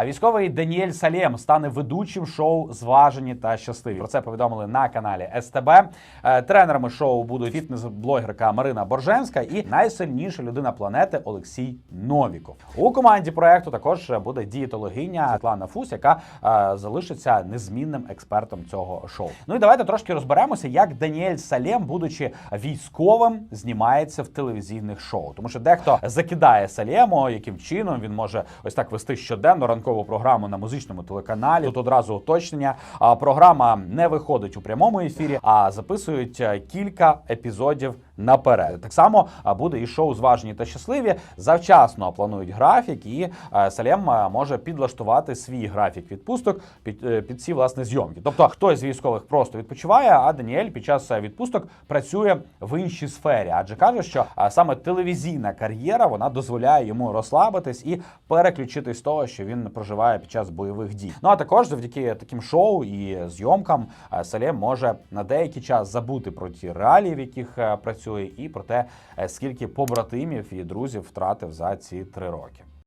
А військовий Даніель Салєм стане ведучим шоу Зважені та щасливі. Про це повідомили на каналі СТБ. Е, Тренерами шоу будуть фітнес-блогерка Марина Борженська і найсильніша людина планети Олексій Новіков. У команді проекту також буде дієтологиня Світлана Фус, яка е, залишиться незмінним експертом цього шоу. Ну і давайте трошки розберемося, як Даніель Салєм, будучи військовим, знімається в телевізійних шоу. Тому що дехто закидає Салєму, яким чином він може ось так вести щоденно ранкову програму на музичному телеканалі. Тут одразу уточнення. Програма не виходить у прямому ефірі, а записують е, кілька епізодів наперед. Так само буде і шоу зважені та щасливі. Завчасно планують графік, і Салєм е, може підлаштувати свій графік відпусток під, е, під ці власне зйомки. Тобто хтось з військових просто відпочиває, а Даніель під час е, відпусток працює в іншій сфері, адже каже, що саме телевізійна кар'єра вона дозволяє йому розслабитись і переключитись з того, що він проживає під час бойових дій. Ну а також завдяки таким шоу і зйомкам Салєм може на деякий час забути про ті реалії, в яких е, працює, і про те, е, скільки побратимів і друзів втратив за ці три роки.